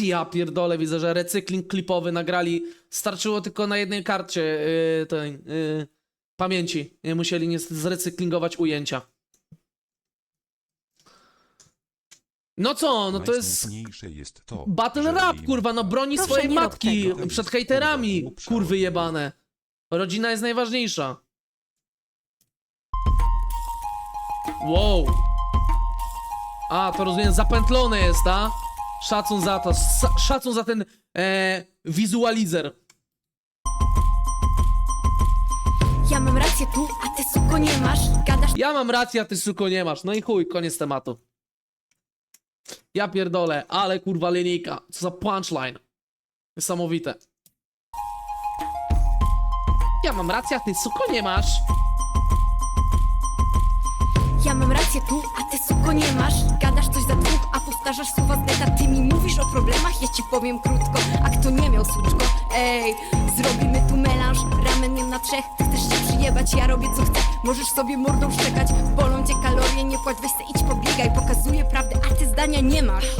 Ja pierdolę, widzę, że recykling klipowy nagrali. Starczyło tylko na jednej karcie yy, tej, yy, pamięci. Nie musieli niestety zrecyklingować ujęcia. No co, no to jest Najsmutniejsze jest to, battle że rap, jej kurwa, no matka broni Proszę, swojej nie rób matki tego. przed hejterami, Kurwa, kurwy jebane. Rodzina jest najważniejsza. Wow. A, to rozumiem, zapętlone jest, a? Szacun za to, szacun za ten e, wizualizer. Ja mam rację tu, a ty suko nie masz. Gadasz Ja mam rację, a ty suko nie masz. No i chuj, koniec tematu. Ja pierdolę, ale kurwa linijka. Co za punchline. Niesamowite. Ja mam rację, a ty suko nie masz. Ja mam rację tu, a ty suko nie masz Gadasz coś za dwóch, a powtarzasz słowa z neta Ty mi mówisz o problemach, ja ci powiem krótko A kto nie miał suczko? Ej, zrobimy tu melanż Rameniem na trzech, ty chcesz się przyjebać Ja robię co chcę, możesz sobie mordą szczekać Bolą cię kalorie, nie płacz, weź se idź pobiegaj. Pokazuję prawdę, a ty zdania nie masz.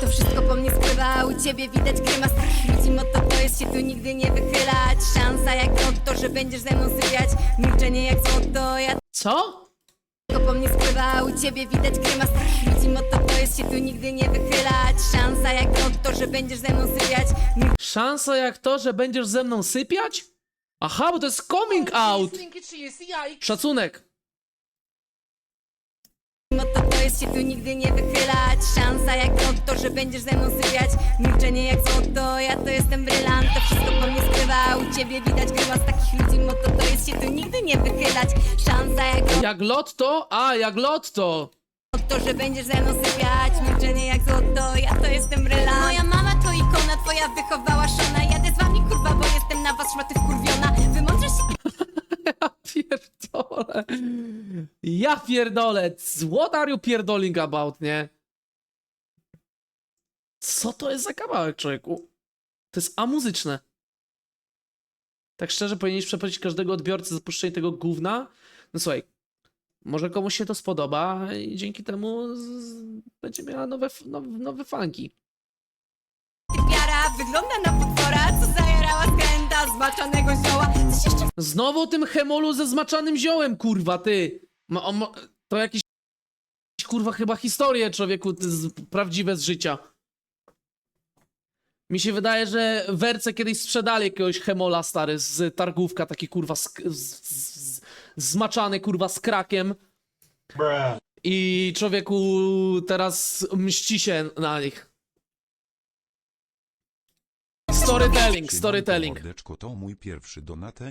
To wszystko po mnie spływa, a u ciebie widać grymas Ludzi motto to jest się tu nigdy nie wychylać. Szansa jak to, że będziesz ze mną sypiać. Milczenie jak złoto, ja Co? Tylko po mnie u ciebie widać grymas Ludzi motto to jest się tu nigdy nie wychylać Szansa jak to, że będziesz ze mną sypiać Szansa jak to, że będziesz ze mną sypiać? Aha, bo to jest coming out. Szacunek. Jest się tu nigdy nie wychylać. Szansa jak to, że będziesz ze mną sypiać. Milczenie jak złoto, ja to jestem brylant. To wszystko po mnie spływa, a u ciebie widać grymas Takich ludzi motto to jest się tu nigdy nie wychylać. Szansa jak Jak lotto? A, jak lotto. to, że będziesz ze mną sypiać. Milczenie jak złoto, ja to jestem brylant. Moja Ja pierdolę. What are you pierdoling about, nie? Co to jest za kawałek, człowieku? To jest amuzyczne. Tak szczerze, powinieneś przeprosić każdego odbiorcy za puszczenie tego gówna. No słuchaj, może komuś się to spodoba i dzięki temu będzie miała nowe, nowe, nowe fanki. Wygląda na potwora, co zajarała skręta zmaczanego zioła. Znowu o tym hemolu ze zmaczanym ziołem, kurwa, ty. Ma, ma, to jakieś, kurwa, chyba historie, człowieku, z, prawdziwe z życia. Mi się wydaje, że Werce kiedyś sprzedali jakiegoś hemola, stary, z targówka, taki, kurwa, z, z, zmaczany, kurwa, z krakiem. I człowieku teraz mści się na nich. Storytelling, storytelling. Mordeczko to mój pierwszy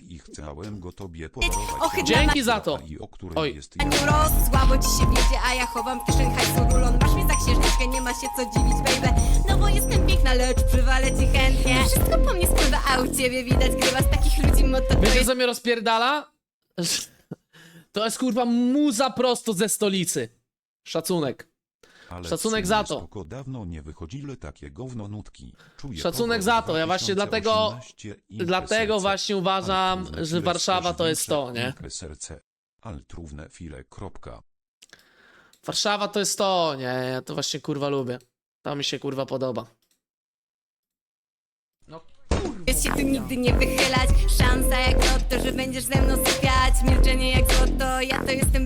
i chciałem go tobie podarować. Dzięki za to. I o której Oj. jest nie uros, słabo ci się wiedzie, a ja chowam w kieszeni hajsu rulon. Masz mnie za księżniczkę, nie ma się co dziwić, baby. No bo jestem piękna, lecz przywalę ci chętnie. Wszystko po mnie spływa, a u ciebie widać grywa z takich ludzi, motto Wiecie co mnie rozpierdala? To jest kurwa muza prosto ze stolicy. Szacunek. Ale Szacunek za to. spoko dawno nie wychodziły takie gówno nutki. Czuję Szacunek za to, ja właśnie dlatego- 2018 Inke Dlatego właśnie uważam, że Warszawa to jest to, nie? Serce. Altrówne file, kropka. Warszawa to jest to, nie? Ja to właśnie kurwa lubię. To mi się kurwa podoba. Jest się tu nigdy nie wychylać Szansa jak to, że będziesz ze mną sypiać Milczenie jak złoto, ja to jestem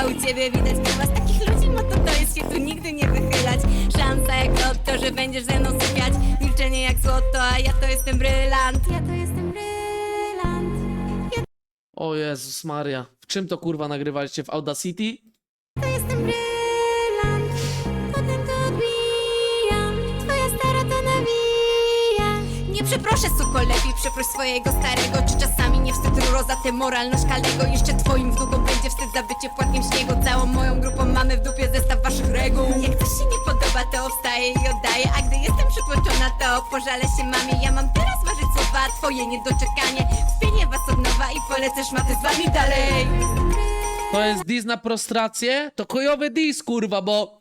a u ciebie widać Z takich ludzi, motto to jest się tu nigdy nie wychylać Szansa jak to, że będziesz ze mną sypiać Milczenie jak złoto, a ja to jestem brylant Ja to jestem brylant O Jezus Maria. W czym to kurwa nagrywaliście? W Audacity? Przeproszę suko, lepiej przeproś swojego starego. Czy czasami nie wstyd ruro za tę moralność kalnego Jeszcze twoim wnugom będzie wstyd za bycie płatkiem śniegu. Całą moją grupą mamy w dupie zestaw waszych reguł. Jak coś się nie podoba to wstaję i oddaję. A gdy jestem przytłoczona to pożalę się mamie. Ja mam teraz ważyć słowa, twoje niedoczekanie. Wspienię was od nowa i polecę szmaty z wami dalej. To jest dis na prostrację? To kojowy dis, kurwa, bo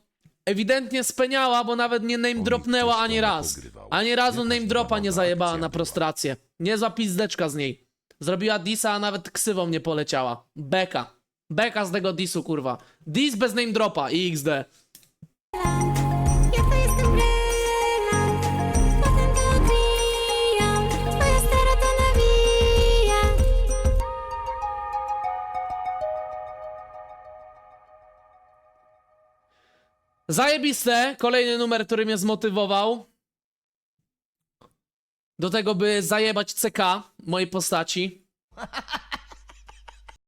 ewidentnie speniała, bo nawet nie name dropnęła ani raz. Ani razu name dropa nie zajebała na prostrację. Niezła pizdeczka z niej. Zrobiła disa, a nawet ksywą nie poleciała. Beka. Beka z tego disu, kurwa. Dis bez name dropa i XD. Zajebiste. Kolejny numer, który mnie zmotywował. Do tego, by zajebać CK mojej postaci.